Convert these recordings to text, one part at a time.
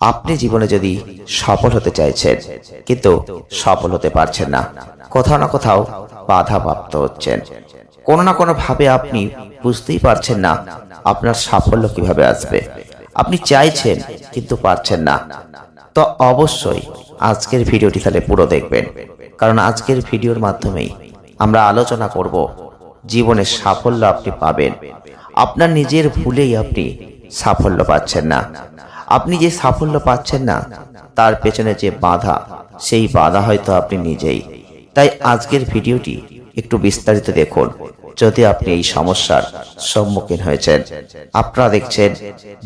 আপনি জীবনে যদি সফল হতে চাইছেন, কিন্তু সফল হতে পারছেন না, কোথাও না কোথাও বাধাপ্রাপ্ত হচ্ছেন। কোনো না কোনো ভাবে আপনি বুঝতেই পারছেন না আপনার সাফল্য কীভাবে আসবে। আপনি চাইছেন, কিন্তু পারছেন না। তো অবশ্যই আজকের ভিডিওটি তাহলে পুরো দেখবেন। কারণ আজকের ভিডিওর মাধ্যমেই আমরা আলোচনা করব, জীবনে সাফল্য আপনি পাবেন। আপনার নিজের ভুলেই আপনি সাফল্য পাচ্ছেন না। আপনি যে সাফল্য পাচ্ছেন না, তার পেছনে যে বাধা, সেই বাধা হয়তো আপনি নিজেই। তাই আজকের ভিডিওটি একটু বিস্তারিত দেখুন, যদি আপনি এই সমস্যার সম্মুখীন হয়েছেন। আপনারা দেখছেন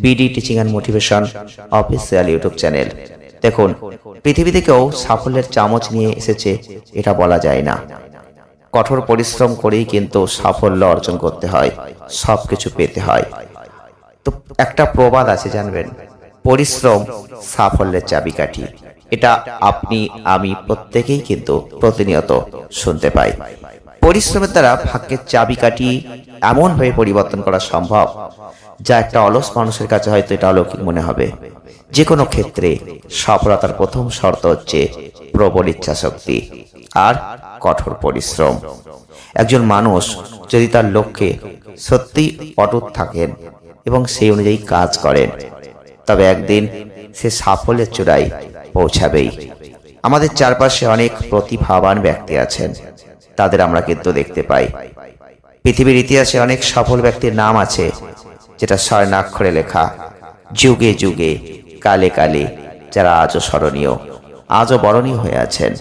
BD teaching and motivation official YouTube channel. দেখুন পৃথিবী থেকেও সাফল্যের চামচ নিয়ে এসেছে, এটা বলা যায় না। কঠোর পরিশ্রম করেই কিন্তু সাফল্য অর্জন করতে হয়, সবকিছু পেতে হয়। তো একটা প্রবাদ আছে, জানবেন? পরিশ্রম, সাফল্যের চাবিকাঠি। এটা আপনি, আমি প্রত্যেকেই কিন্তু প্রতিনিয়ত শুনতে পাই। পরিশ্রমের দ্বারা ভাগ্যের চাবিকাঠি এমনভাবে পরিবর্তন করা সম্ভব, যা একটা অলস মানুষের কাছে হয়তো এটা অলৌকিক মনে হবে। যে কোনো ক্ষেত্রে সফলতার প্রথম শর্ত হচ্ছে প্রবল ইচ্ছা শক্তি আর কঠোর পরিশ্রম। একজন মানুষ যদি তার লক্ষ্যে সত্যি অটুট থাকেন এবং সেই অনুযায়ী কাজ করেন তবে একদিন সে সাফল্যের চূড়ায় পৌঁছাবেই। আমাদের চারপাশে অনেক প্রতিভাবান ব্যক্তি আছেন। তাদের আমরা কিন্তু দেখতে পাই। পৃথিবীর ইতিহাসে অনেক সফল ব্যক্তির নাম আছে, যেটা স্বর্ণাক্ষরে লেখা, যুগে যুগে, কালে কালে, যারা আজও স্মরণীয়, আজও বরণীয় হয়ে আছেন।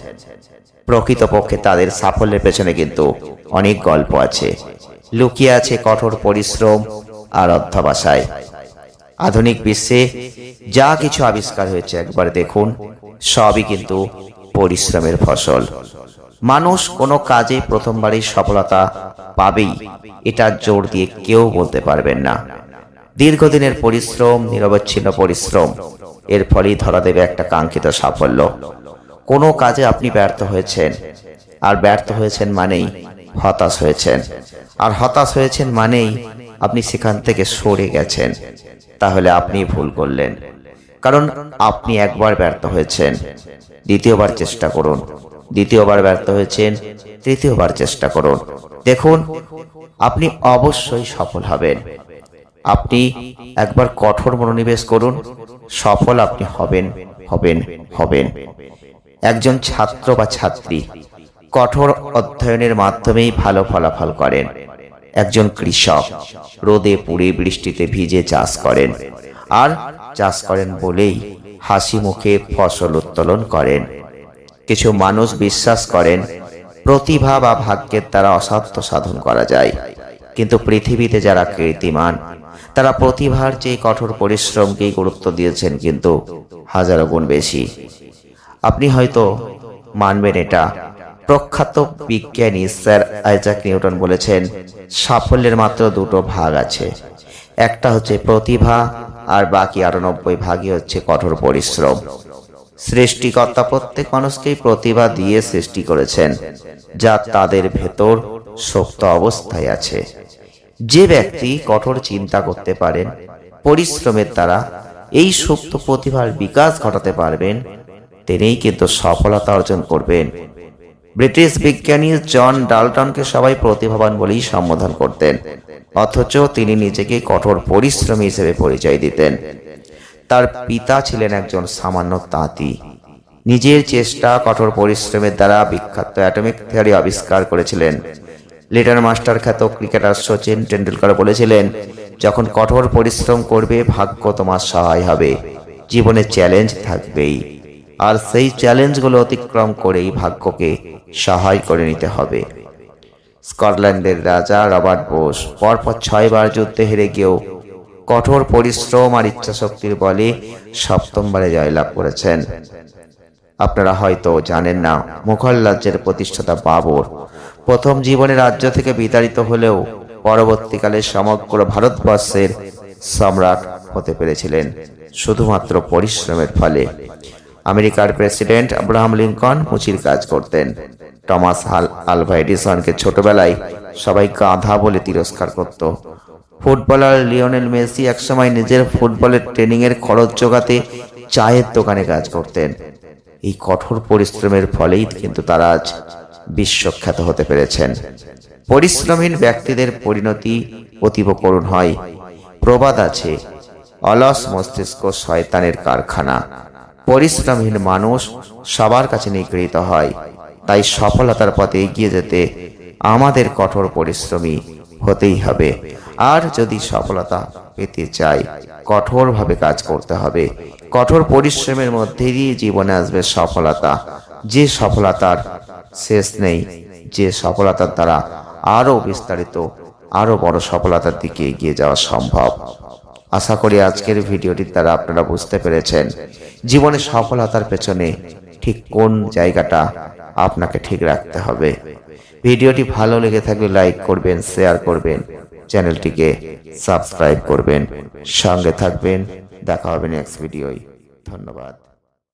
প্রকৃতপক্ষে তাদের সাফল্যের পেছনে কিন্তু অনেক গল্প আছে। লুকিয়ে আছে কঠোর পরিশ্রম আর অধ্যবসায়। আধুনিক বিশ্বে যা কিছু আবিষ্কার হয়েছে, একবার দেখুন, সবই কিন্তু পরিশ্রমের ফসল। মানুষ কোনো কাজে প্রথমবারই সফলতা পাবেই, এটা জোর দিয়ে কেউ বলতে পারবেন না। দীর্ঘদিনের পরিশ্রম, নিরবচ্ছিন্ন পরিশ্রম, এর ফলেই ধরা দেবে একটা কাঙ্ক্ষিত সাফল্য। কোনো কাজে আপনি ব্যর্থ হয়েছেন, আর ব্যর্থ হয়েছেন মানেই হতাশ হয়েছেন। আর হতাশ হয়েছেন মানেই আপনি সেখান থেকে সরে গেছেন। তাহলে আপনি ভুল করলেন। কারণ আপনি একবার ব্যর্থ হয়েছেন। দ্বিতীয়বার চেষ্টা করুন। দ্বিতীয়বার ব্যর্থ হয়েছেন, তৃতীয়বার চেষ্টা করুন। দেখুন, আপনি অবশ্যই সফল হবেন। আপনি একবার কঠোর মনোনিবেশ করুন। সফল আপনি হবেন হবেন হবেন। একজন ছাত্র বা ছাত্রী কঠোর অধ্যয়নের মাধ্যমেই ভালো ফলাফল করেন। একজন কৃষক। রোদে পুড়ে বৃষ্টিতে ভিজে চাষ করেন। আর চাষ করেন বলেই হাসি মুখে ফসল উত্তোলন করেন। কিছু মানুষ বিশ্বাস করেন, প্রতিভা বা ভাগ্যের দ্বারা অসাধ্য সাধন করা যায়। কিন্তু পৃথিবীতে যারা কীর্তিমান, তারা প্রতিভার চেয়ে কঠোর পরিশ্রমকেই গুরুত্ব দিয়েছেন কিন্তু হাজারো গুণ বেশি। আপনি হয়তো মানবেন এটা প্রখ্যাত বিজ্ঞানী স্যার আইজাক নিউটন বলেছেন, সাফল্যের মাত্র দুটো ভাগ আছে। একটা হচ্ছে প্রতিভা, আর বাকি আরও নব্বই ভাগই হচ্ছে কঠোর পরিশ্রম। সৃষ্টিকর্তা প্রত্যেক মানুষকেই প্রতিভা দিয়ে সৃষ্টি করেছেন, যা তাদের ভেতর সুপ্ত অবস্থায় আছে। যে ব্যক্তি কঠোর চিন্তা করতে পারেন, পরিশ্রমের দ্বারা এই সুপ্ত প্রতিভার বিকাশ ঘটাতে পারবেন, তিনিই কিন্তু সফলতা অর্জন করবেন। ব্রিটিশ বিজ্ঞানী জন ডালটনকে সবাই প্রতিভাবান বলেই সম্বোধন করতেন। অথচ তিনি নিজেকে কঠোর পরিশ্রমী হিসেবে পরিচয় দিতেন। তার পিতা ছিলেন একজন সামান্য তাঁতি। নিজের চেষ্টা, কঠোর পরিশ্রমের দ্বারা বিখ্যাত অ্যাটমিক থিওরি আবিষ্কার করেছিলেন। লিটন মাস্টার খ্যাত ক্রিকেটার সচিন টেন্ডুলকার বলেছিলেন, যখন কঠোর পরিশ্রম করবে, ভাগ্য তোমার সহায় হবে। জীবনে চ্যালেঞ্জ থাকবেই। আর সেই চ্যালেঞ্জগুলো অতিক্রম করেই ভাগ্যকে সহায় করে নিতে হবে। স্কটল্যান্ডের রাজা রবার্ট বোস পরপর ছয়বার যুদ্ধে হেরে গিয়েও কঠোর পরিশ্রম আর ইচ্ছাশক্তির বলে সপ্তমবারে জয়লাভ করেছেন। আপনারা হয়তো জানেন না, মুঘল রাজ্যের প্রতিষ্ঠাতা বাবর প্রথম জীবনে রাজ্য থেকে বিতাড়িত হলেও পরবর্তীকালে সমগ্র ভারতবর্ষের সম্রাট হতে পেরেছিলেন, শুধুমাত্র পরিশ্রমের ফলে। আমেরিকার প্রেসিডেন্ট আব্রাহাম লিঙ্কন মুচির কাজ করতেন। টমাস হাল আলভা এডিসনকে ছোটবেলায় সবাই গাধা বলে তিরস্কার করত। ফুটবলার লিওনেল মেসি একসময় নিজের ফুটবলের ট্রেনিংয়ের খরচ জোগাতে চায়ের দোকানে কাজ করতেন। এই কঠোর পরিশ্রমের ফলেই কিন্তু তারা আজ বিশ্বখ্যাত হতে পেরেছেন। পরিশ্রমহীন ব্যক্তিদের পরিণতি অতীব করুণ হয়। প্রবাদ আছে, অলস মস্তিষ্ক শয়তানের কারখানা। পরিশ্রমহীন মানুষ সবার কাছে নিগৃহীত হয়। তাই সফলতার পথে এগিয়ে যেতে আমাদের কঠোর পরিশ্রমী হতেই হবে। আর যদি সফলতা পেতে চাই, কঠোরভাবে কাজ করতে হবে। কঠোর পরিশ্রমের মধ্যে দিয়ে জীবনে আসবে সফলতা। যে সফলতার শেষ নেই, যে সফলতার দ্বারা আরও বিস্তারিত, আরও বড় সফলতার দিকে এগিয়ে যাওয়া সম্ভব। আশা করি আজকের ভিডিওটি তারা আপনারা বুঝতে পেরেছেন। জীবনে সফলতার পেছনে ঠিক কোন জায়গাটা আপনাকে ঠিক রাখতে হবে। ভিডিওটি ভালো লেগে থাকলে লাইক করবেন, শেয়ার করবেন, চ্যানেলটিকে সাবস্ক্রাইব করবেন। সঙ্গে থাকবেন। দেখা হবে নেক্সট ভিডিওয়। ধন্যবাদ।